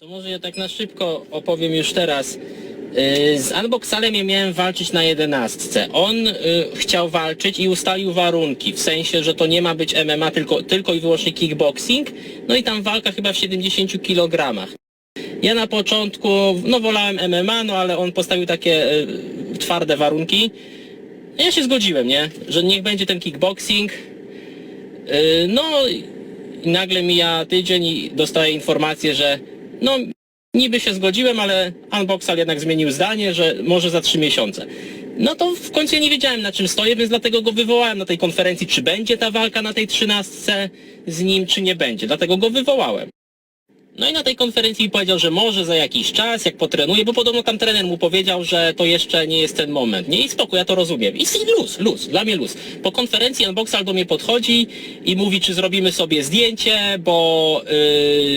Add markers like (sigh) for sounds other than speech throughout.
To może ja tak na szybko opowiem już teraz. Yy, Z Unboxalem ja miałem walczyć na jedenastce. On yy, chciał walczyć i ustalił warunki, w sensie, że to nie ma być MMA, tylko, tylko i wyłącznie kickboxing. No i tam walka chyba w 70 kg. Ja na początku, no wolałem MMA, no ale on postawił takie yy, twarde warunki. Ja się zgodziłem, nie? Że niech będzie ten kickboxing. No i nagle mija tydzień i dostaję informację, że no niby się zgodziłem, ale Unboxal jednak zmienił zdanie, że może za trzy miesiące. No to w końcu ja nie wiedziałem na czym stoję, więc dlatego go wywołałem na tej konferencji, czy będzie ta walka na tej trzynastce z nim, czy nie będzie. Dlatego go wywołałem. No i na tej konferencji powiedział, że może za jakiś czas, jak potrenuje, bo podobno tam trener mu powiedział, że to jeszcze nie jest ten moment. Nie, i spoko, ja to rozumiem. I luz, luz, dla mnie luz. Po konferencji Unboxal do mnie podchodzi i mówi, czy zrobimy sobie zdjęcie, bo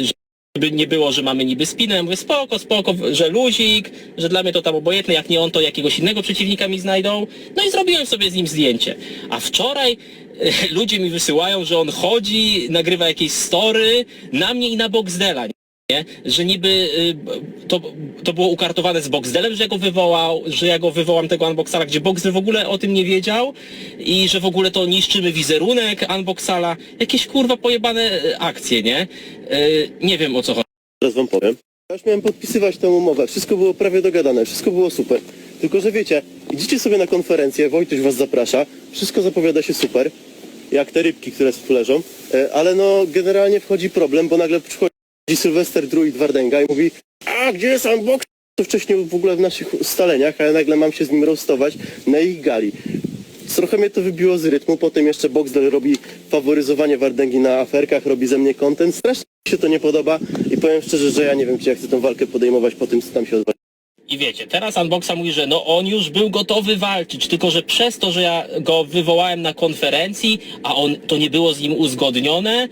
yy, żeby nie było, że mamy niby spinę. Ja mówię, spoko, spoko, że luzik, że dla mnie to tam obojętne, jak nie on, to jakiegoś innego przeciwnika mi znajdą. No i zrobiłem sobie z nim zdjęcie. A wczoraj e, ludzie mi wysyłają, że on chodzi, nagrywa jakieś story na mnie i na Boxdela. Nie? Że niby y, to, to było ukartowane z Boxdelem, że ja go wywołał, że ja go wywołam tego Unboxala, gdzie Boxdel w ogóle o tym nie wiedział i że w ogóle to niszczymy wizerunek Unboxala. Jakieś kurwa pojebane y, akcje, nie? Y, nie wiem o co chodzi. Teraz wam powiem. Ja już miałem podpisywać tę umowę, wszystko było prawie dogadane, wszystko było super. Tylko, że wiecie, idziecie sobie na konferencję, Wojtuś was zaprasza, wszystko zapowiada się super, jak te rybki, które leżą, e, ale no generalnie wchodzi problem, bo nagle przychodzi Sylwester Druid Wardęga i mówi a gdzie jest unbox? To wcześniej w ogóle w naszych ustaleniach, ale nagle mam się z nim roastować na ich gali. Trochę mnie to wybiło z rytmu, potem jeszcze Boxdel robi faworyzowanie Wardęgi na aferkach, robi ze mnie content. Strasznie mi się to nie podoba i powiem szczerze, że ja nie wiem, czy ja chcę tę walkę podejmować po tym, co tam się odbywa. I wiecie, teraz Unboxa mówi, że no on już był gotowy walczyć, tylko że przez to, że ja go wywołałem na konferencji, a on to nie było z nim uzgodnione,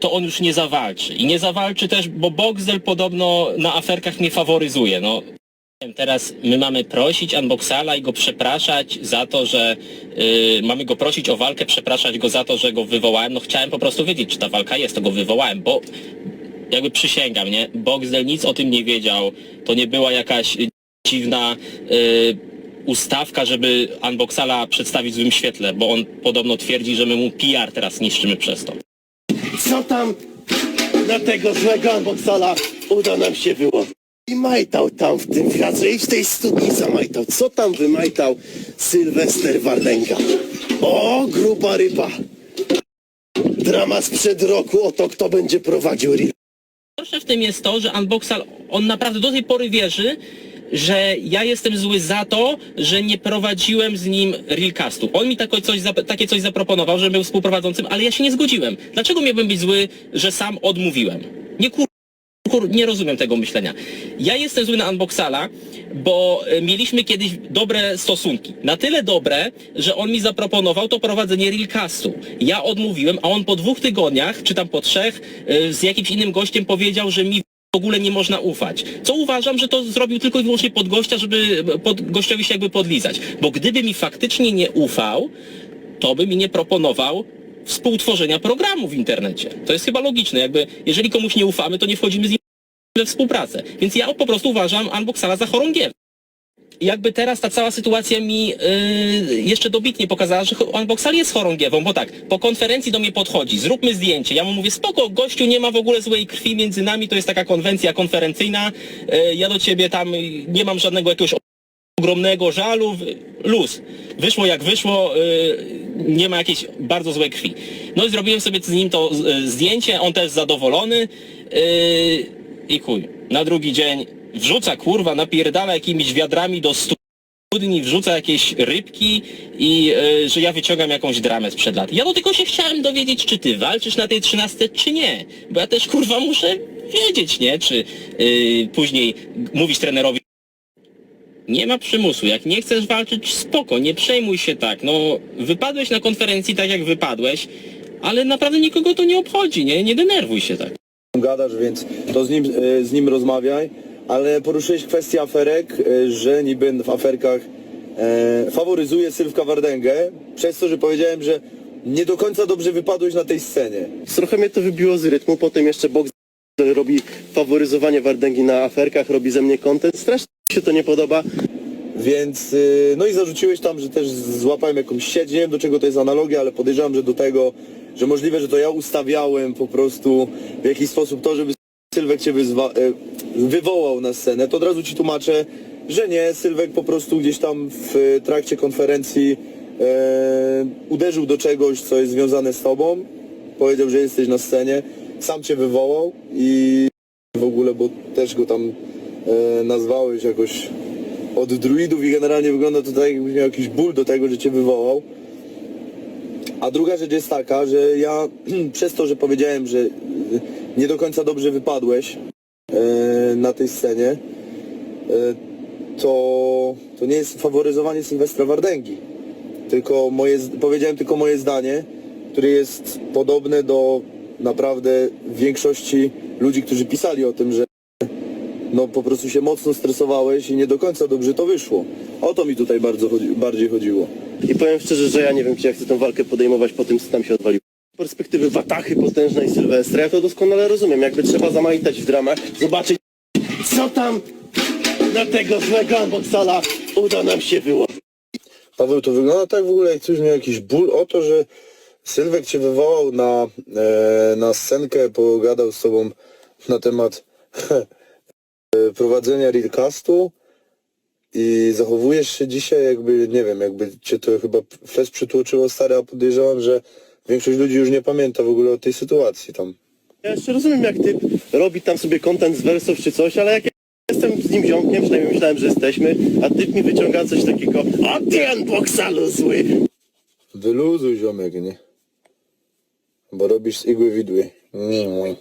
to on już nie zawalczy. I nie zawalczy też, bo Boxdel podobno na aferkach mnie faworyzuje. No Teraz my mamy prosić Unboxala i go przepraszać za to, że y, mamy go prosić o walkę, przepraszać go za to, że go wywołałem. No chciałem po prostu wiedzieć, czy ta walka jest, to go wywołałem, bo jakby przysięgam, nie? Boxdel nic o tym nie wiedział. To nie była jakaś y, dziwna y, ustawka, żeby Unboxala przedstawić w złym świetle, bo on podobno twierdzi, że my mu PR teraz niszczymy przez to. Co tam na tego złego unboxala uda nam się wyłowić? I majtał tam w tym wiatrze i w tej studni zamajtał. Co tam wymajtał Sylwester Wardęga? O, gruba ryba. Drama sprzed roku o to, kto będzie prowadził. Gorsze w tym jest to, że Unboxal, on naprawdę do tej pory wierzy, że ja jestem zły za to, że nie prowadziłem z nim Realcastu. On mi takie coś, takie coś zaproponował, że był współprowadzącym, ale ja się nie zgodziłem. Dlaczego miałbym być zły, że sam odmówiłem? Nie kur... kur nie rozumiem tego myślenia. Ja jestem zły na Unboxala, bo e, mieliśmy kiedyś dobre stosunki. Na tyle dobre, że on mi zaproponował to prowadzenie Realcastu. Ja odmówiłem, a on po dwóch tygodniach, czy tam po trzech, e, z jakimś innym gościem powiedział, że mi w ogóle nie można ufać. Co uważam, że to zrobił tylko i wyłącznie pod gościa, żeby pod gościowi się jakby podlizać. Bo gdyby mi faktycznie nie ufał, to by mi nie proponował współtworzenia programu w internecie. To jest chyba logiczne. Jakby, jeżeli komuś nie ufamy, to nie wchodzimy z nim we współpracę. Więc ja po prostu uważam Unboxala za chorągiewę. Jakby teraz ta cała sytuacja mi yy, jeszcze dobitnie pokazała, że Unboxal jest chorągiewą, bo tak, po konferencji do mnie podchodzi, zróbmy zdjęcie. Ja mu mówię, spoko, gościu, nie ma w ogóle złej krwi między nami, to jest taka konwencja konferencyjna, yy, ja do ciebie tam nie mam żadnego jakiegoś ogromnego żalu, luz. Wyszło jak wyszło, yy, nie ma jakiejś bardzo złej krwi. No i zrobiłem sobie z nim to yy, zdjęcie, on też zadowolony yy, i chuj. Na drugi dzień wrzuca kurwa, napierdala jakimiś wiadrami do studni, wrzuca jakieś rybki i yy, że ja wyciągam jakąś dramę sprzed lat. Ja no tylko się chciałem dowiedzieć, czy ty walczysz na tej trzynastce, czy nie. Bo ja też kurwa muszę wiedzieć, nie? Czy yy, później mówić trenerowi nie ma przymusu. Jak nie chcesz walczyć, spoko, nie przejmuj się tak. No, wypadłeś na konferencji tak, jak wypadłeś, ale naprawdę nikogo to nie obchodzi, nie? Nie denerwuj się tak. gadasz, więc to z nim, e, z nim rozmawiaj, ale poruszyłeś kwestię aferek, e, że niby w aferkach e, faworyzuje Sylwka Wardęgę, przez to, że powiedziałem, że nie do końca dobrze wypadłeś na tej scenie. Trochę mnie to wybiło z rytmu, potem jeszcze Box robi faworyzowanie Wardęgi na aferkach, robi ze mnie content. Strasznie mi się to nie podoba. Więc, y, no i zarzuciłeś tam, że też złapałem jakąś sieć, nie wiem do czego to jest analogia, ale podejrzewam, że do tego, że możliwe, że to ja ustawiałem po prostu w jakiś sposób to, żeby Sylwek cię wyzwa, e, wywołał na scenę, to od razu ci tłumaczę, że nie, Sylwek po prostu gdzieś tam w trakcie konferencji e, uderzył do czegoś, co jest związane z tobą, powiedział, że jesteś na scenie, sam cię wywołał i w ogóle, bo też go tam e, nazwałeś jakoś od druidów i generalnie wygląda to tak, jakbyś miał jakiś ból do tego, że cię wywołał. A druga rzecz jest taka, że ja (clears throat) przez to, że powiedziałem, że nie do końca dobrze wypadłeś na tej scenie, e, to, to nie jest faworyzowanie Sylwestra Wardęgi. Tylko moje, powiedziałem tylko moje zdanie, które jest podobne do naprawdę większości ludzi, którzy pisali o tym, że no po prostu się mocno stresowałeś i nie do końca dobrze to wyszło. O to mi tutaj bardzo chodzi, bardziej chodziło. I powiem szczerze, że ja nie wiem, czy ja chcę tę walkę podejmować po tym, co tam się odwaliło. Perspektywy Watachy potężnej Sylwestra, ja to doskonale rozumiem. Jakby trzeba zamajtać w dramach, zobaczyć, co tam na tego złego unboxala uda nam się wyłożyć. Paweł, to wygląda tak w ogóle, jak coś miał jakiś ból o to, że Sylwek cię wywołał na, e, na scenkę, pogadał z tobą na temat e, prowadzenia Reelcastu i zachowujesz się dzisiaj jakby, nie wiem, jakby cię to chyba fest przytłoczyło stare, a podejrzewam, że większość ludzi już nie pamięta w ogóle o tej sytuacji tam. Ja jeszcze rozumiem, jak typ robi tam sobie content z wersów czy coś, ale jak ja jestem z nim ziomkiem, przynajmniej myślałem, że jesteśmy, a typ mi wyciąga coś takiego, a ty unboxalu zły! Wyluzuj ziomek, nie? Bo robisz z igły widły. Nie,